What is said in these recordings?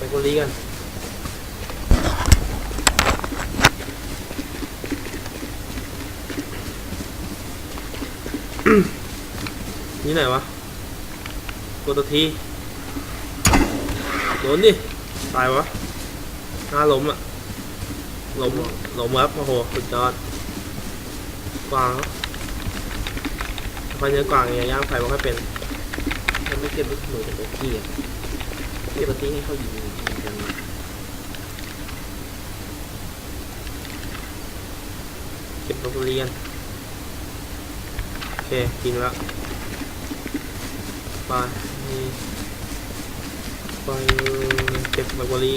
ไปโกลีกันนี่ไหนวะกดตัวทีโดนดิตายวะหน้าล้มอะล้มล้มครับโอ้โหสุดยอดกวางครันเนื้อกวางอย่างย่างไฟมันค่อยเป็นมันไม่เก็บลูกหนูจากตัวที่อะเก็บตัวที่ให้เขายิง เก็บลอตเรี่กันโอเค กินแล้วไปนี่ไปเก็บลอตเตอรี่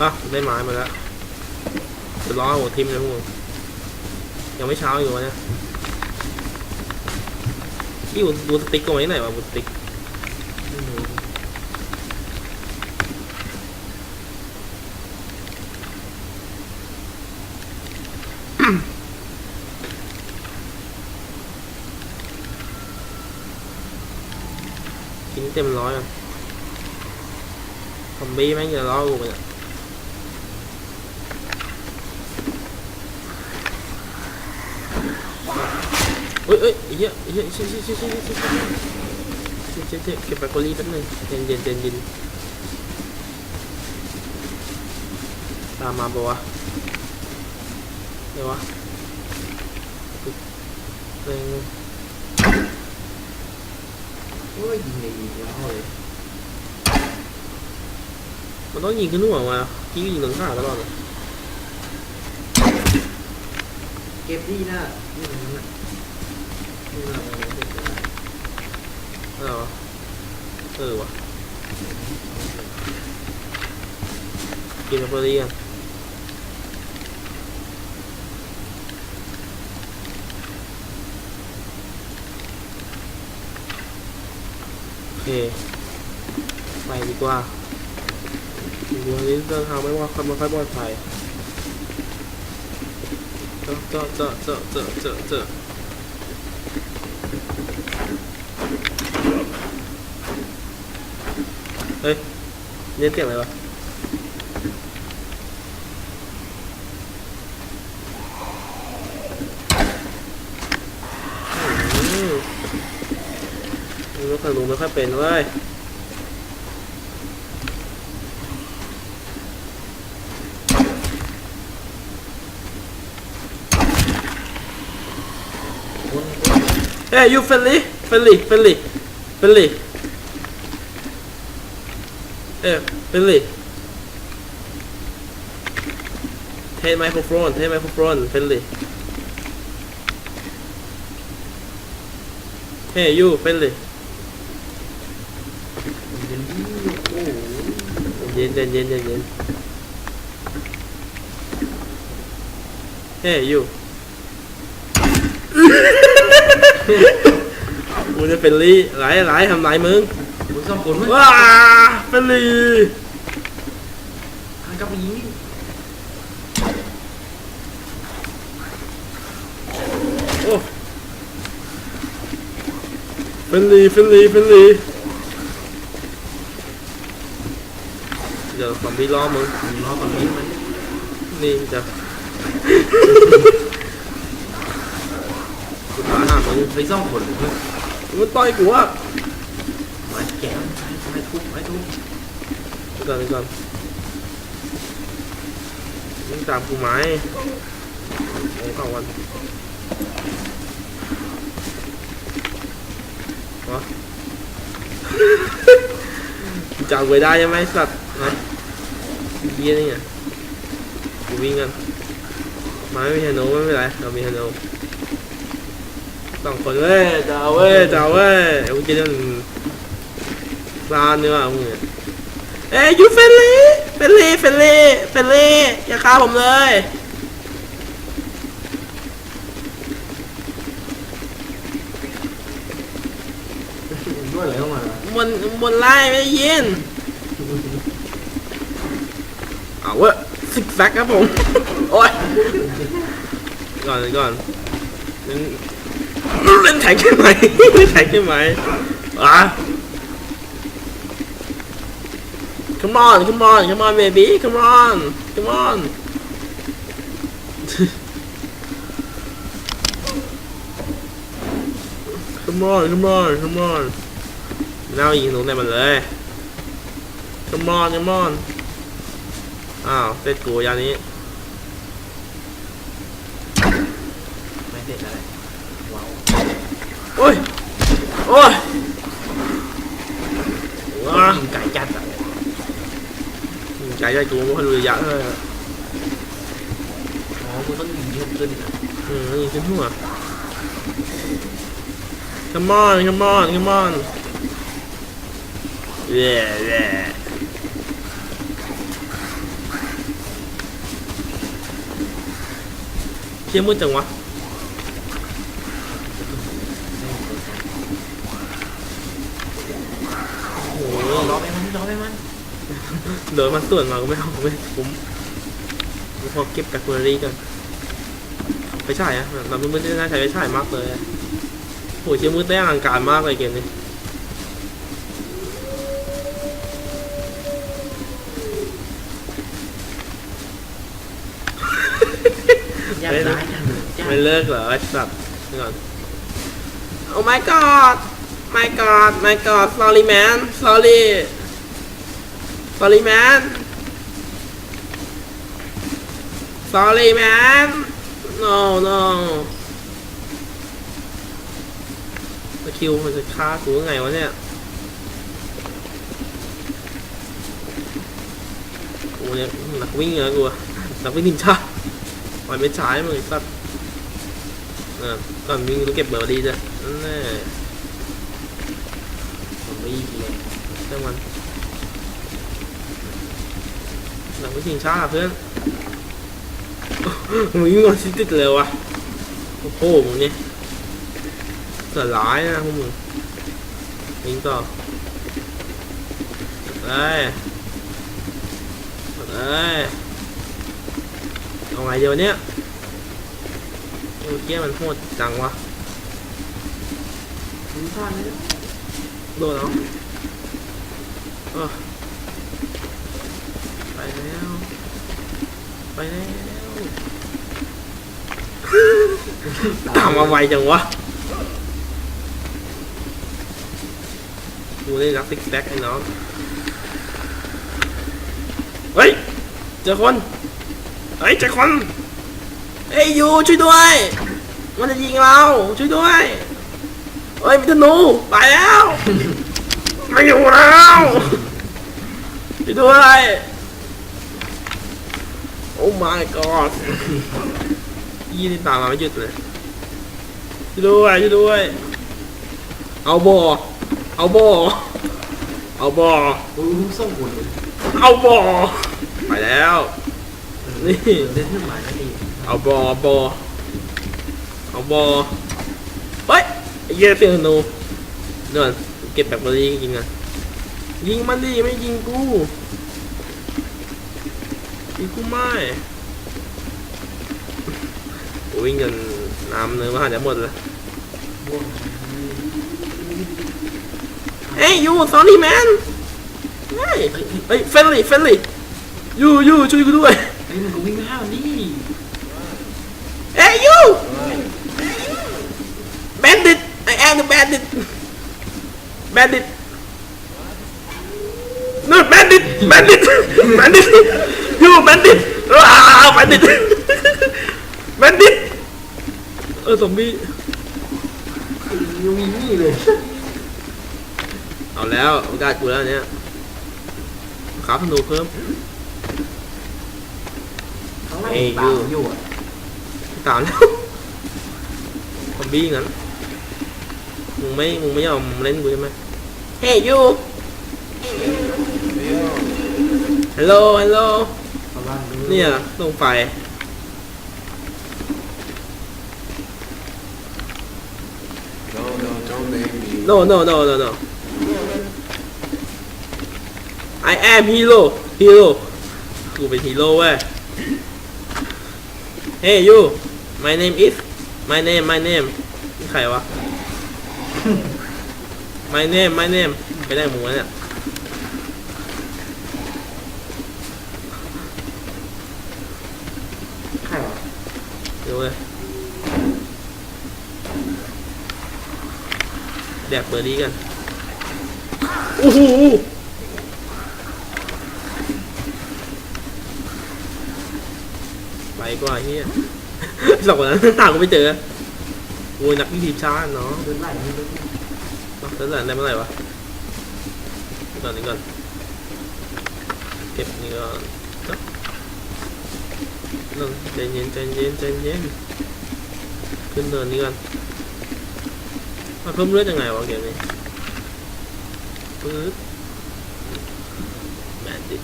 อะได้ไม้มาแล้วจะล้อหัวทิมเลยพวกมึงยังไม่เช้าอยู่วะเนี่ยนี่ดูสติ๊กก็ไว้ไหนวะดูสติ๊ก ไม่รู้ กินเต็มร้อยอะซอมบี้แม่งจะล้อกูไปเนี่ยเอ้ยเอ้ยเหี้ยเหี้ยเชี่ยเชี่ยเชี่ยเชี่ยเชี่ยเชี่ยเชี่ยเก็บแบตเตอรี่แป๊บนึงเย็นเย็นเย็นเย็นตามมาปะวะเดี๋ยววะเร่ง โอ้ยยิงเลยยิงแล้วเลยมันต้องยิงขึ้นหัวมาที่ยิงตรงขาตลอดเลยเก็บดีนะนี่มันนั่นน่ะนี่มันอะไรเด็กอะไรเออวะเออวะกินแบตเตอรี่กัน เคไปดีกว่าดูนี้เดินทางไม่ว่าค่อยไม่ค่อยปลอดภัยเจอเจอเจอเจอเจอเจอเจอเฮ้ยเรียนเสียงอะไรวะ ฝั่งนู้นไม่ค่อยเป็นเลยเฮ้ยยูเฟลี่เฟลี่เฟลี่เฟลี่เอ้เฟลลี่เทไมโครโฟนเทไมโครโฟนเฟลี่เฮ้ยยูเฟลลี่ ย็นเย็นเย็นเย็นเย็น Hey, you. มึงจะเป็นลี่หลายหลายทำไรมึงมึงสองคนมั้ยว้าเป็นลี่หันกลับไปยิงโอ้เป็นลี่เป็นลี่เป็นลี่ ดี๋ยวซอมบี้ล้อมึงมึงรอก่อนยิงมันนี่จะกูตาหน้ามึงไปสองคนเลยมั้ยมึงต่อยกูอะไม้แก้วไม้ทุบไม้ทุบเดี๋ยวก่อนเดี๋ยวก่อนมึงตามกูไหมโอ้เข้าวันวะจับไว้ได้ใช่ไหมสัตว์นะ เยี่ยนี่ไงกูวิ่งกันมาไม่มีฮาโนไม่เป็นไรเรามีฮาโนสองคนเว้ยจ้าเว้ยจ้าเว้ยเอ้ยกูจะเล่นลานดีกว่ามึงเนี่ยเอ้ยยูเฟลลี่เฟลลี่เฟลลี่เฟลลี่อย่าฆ่าผมเลยด้วยอะไรเข้ามามันมันไล่ไม่ได้ยิน เอาเว้ยซิกแซกครับผม โอ้ย ก่อนก่อนเล่นเล่นแท็กใช่ไหมเล่นแท็กใช่ไหมอะ come come on come on come on baby come on come on ขมอนขมอนขมอนน่ายิงหนูในมันเลย come on come on อ้าวเสร็จกูยานี้ ไม่เสร็จอะไรว้าวโอ้ย โอ้ยว้ายิงไก่จัดอะใจใจกูไม่ค่อยรู้ระยะเลยอ๋อมึงต้องยิงเยอะขึ้นอะอืมยิงขึ้นหัว come on come on come on เย่เย่เชี่ยมืดจังวะโอ้โหรอไปมันรอไปมันเดี๋ยวมันส่วนมาก็ไม่เอาไม่ผมผมพอเก็บแบคทีเรีก่อนไปใช่อะเราไม่ได้น่าใช้ไปใช่มากเลยอะโหเชี่ยมืดได้อลังการมากเลยเกมนี้ ยากได้จัง ไม่เลิกเหรอสัตว์ก่อน Oh my god my god my god sorry man sorry sorry man sorry man no no สกิลมันจะฆ่ากูยังไงวะเนี่ยกูเนี่ยนักวิ่งเหรอกูนักวิ่งนินจาปล่อยไม่ใช้มึงสัตว์ ก่อนวิ่งต้องเก็บเบอร์ดีจ้ะนั่นแน่ผมไม่ยิงเลยช่างมันนักวิ่งนินจาเพื่อนมึงวิ่งก่อนชิดติดเลยวะโอ้โหมึงเนี่ยเสือร้ายนะพวกมึงวิ่งต่อได้ได้เอาไงเดี๋ยวเนี้ย เมื่อกี้มันโหดจังวะมึงพลาดเลยโดนเอาเออไปแล้ว ไปแล้วตามมาไวจังวะกูได้รักติ๊กแบ็กไอ้น้อง เฮ้ย เจอคน เฮ้ย เจอคน เฮ้ยยูช่วยด้วย มันจะยิงเราช่วยด้วยเฮ้ยมีธนูไปแล้วไม่อยู่แล้วช่วยด้วยโอ้ my god ยี่นี่ตามมาไม่หยุดเลยช่วยด้วยช่วยด้วย เอาบอเอาบอเอาบอมึงส่งหุ่นเลยเอาบอไปแล้วนี่เล่นขึ้นมาแล้วดี เอาบอเอาบอ เอาบอ เฮ้ยไอ้เหี้ยเสียงธนูเดี๋ยวก่อนเก็บแบบบอดี้ยิงอะยิงมันดิไม่ยิงกูยิงกูไม่โอ้ยเงินน้ำเนื้อมาหาจะหมดเลยเฮ้ยยู sorry man เฮ้ยเฮ้ย friendly friendly ยูยูช่วยกูด้วยไอ้ยมึงก็วิ่งมาห้ามันดิ เฮ้ยยู bandit I am the bandit bandit no bandit bandit bandit you bandit ว้าว bandit bandit เออซอมบี้ยังมีนี่เลย เอาแล้วโอกาสกูแล้วเนี่ยขาพนูเพิ่มเขาไล่เอ้ยตามอยู่อยู่อะตามแล้ว ซอมบี้งั้น มึงไม่ มึงไม่ยอมเล่นกูใช่ไหม Hey you Hello Hello เขาล่างดูเนี่ยลงไฟ No, no, No no no no I am hero hero กูเป็นฮีโร่เว้ย Hey you my name is my name my name ใครวะ ไม่เน่ไม่เน่ไปได้หมูเนี่ยใครวะดูเลยแดกเบอร์ดีกันโอ้โหไปกว่าเฮียสองคนนั้นต่างก็ไม่เจอโวยนักวิธีช้าเนาะ เดินเอาแล้วแต่ได้เมื่อไหร่วะก่อนนี่ก่อนเก็บนี่ก่อนนะลงใจเย็นใจเย็นใจเย็นขึ้นเนินนี่ก่อนมาเพิ่มเลือดยังไงวะเกมนี้ปึ๊บแบนดิ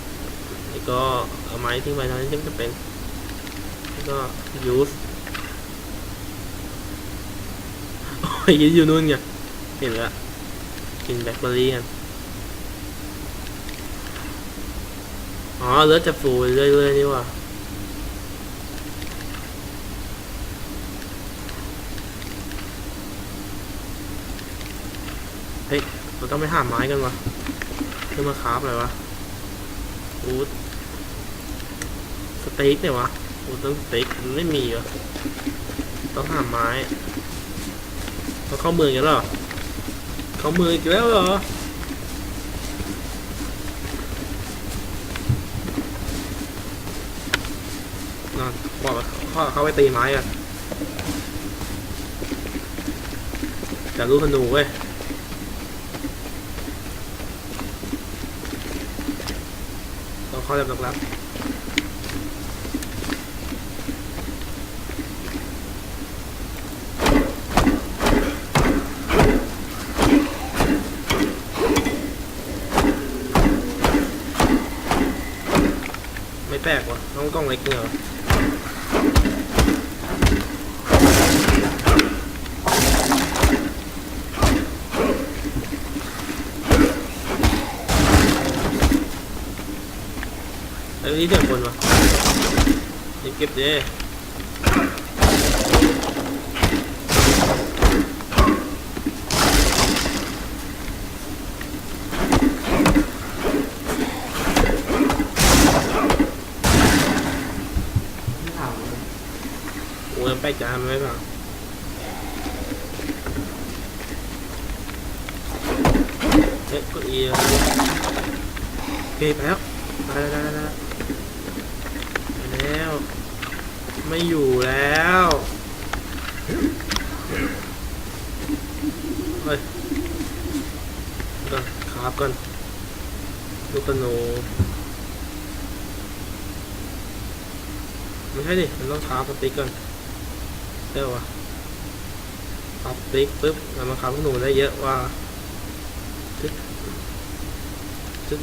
นี่ก็เอาไม้ทิ้งไปทานั้นที่มันจะเป็นนี่ก็ยูสโอ้ยยืนอยู่นู่นไงเห็นแล้ว กินแบล็คเบอร์รี่กันอ๋อเลือดจะฟูเรื่อยๆนี่ว่ะเฮ้ยเราต้องไปหาไม้กันวะเพื่อมาคราฟอะไรวะอูดสเต็กเนี่ยวะอูดต้องสเต็กมันไม่มีเหรอต้องหาไม้ต้องเข้าเมืองกันเหรอ เขามืออีกแล้วเหรอนั่นบอกเขาเขาไปตีไม้อะแต่ลูกธนูเว้ยเราเข้าแบบลับๆไม่แป ลกว่ะต้องกล้องเล็กเนี่ยเหรอไอ้ยนี่เสียงคนวะนี่เก็บดิ ที่ถามเลย โอ้ย ไปจานไว้ป่ะเอ๊ะก็เอียโอเคไปแล้วไปแล้วไปแล้ว ไม่อยู่แล้วเฮ้ยก่อนครับก่อนลูกกระโนไม่ใช่ดิมันต้องคราฟสติ๊กก่อน ได้ปะวะคราฟสติ๊กปุ๊บแล้วมาคราฟพวกหนูได้เยอะว่าจึ๊ดจึ๊ด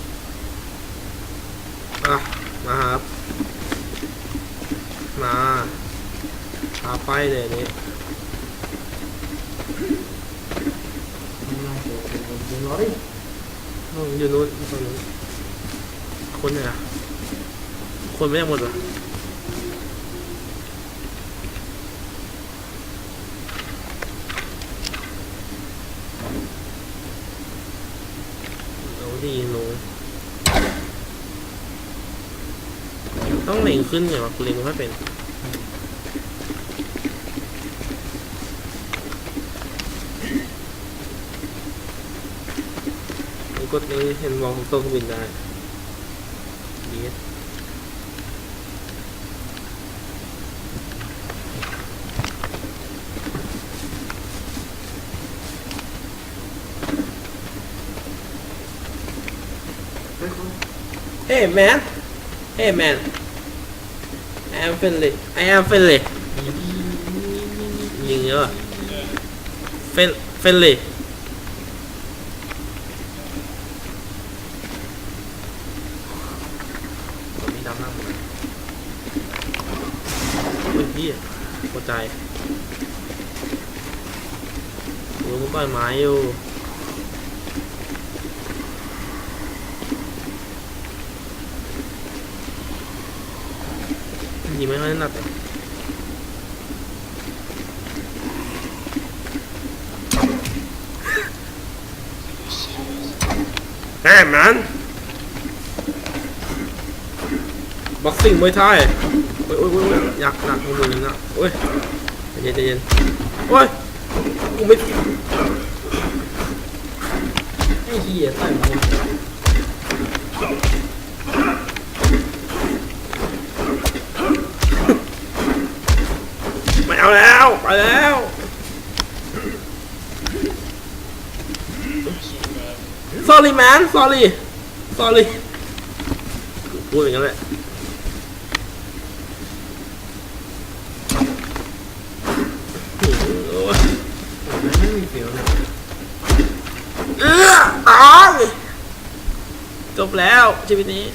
อะมาครับมาพาไปเลยนี่ทำไล่เดี๋ยวเดี๋ยวเดี๋ยวรอดิห้องอยู่นู้นตรงนู้นคนเนี่ยอะคนไม่ได้หมดเหรอ ดีหนูต้องเล็งขึ้นไงวะกูเล็งไม่ค่อยเป็นกดนี้เห็นมองตรงบินได้ดี เฮ้ยเขา เฮ้ man เฮ้ man I am friendly I am friendly ยิงเยอะ friend friendly ผมมีดำ หน้าหมดเลยโอ้ยพี่หัวใจอยู่มันต้นไม้อยู่ยิงไม่ค่อยถนัดเลยแมนบ็อกซิ่งมวยไทยโอ้ยโอ้ยโอ้ยอยากหนักมือหนึ่งอะโอ้ยใจเย็นใจเย็นโอ้ยกูไม่ไอ้เหี้ยต่อยมึง เอาแล้วไปแล้ว sorry man sorry sorry พูดอย่างนั้นแหละโอ้ยไม่มีเสียวเลยเออตายจบแล้วชีวิตนี้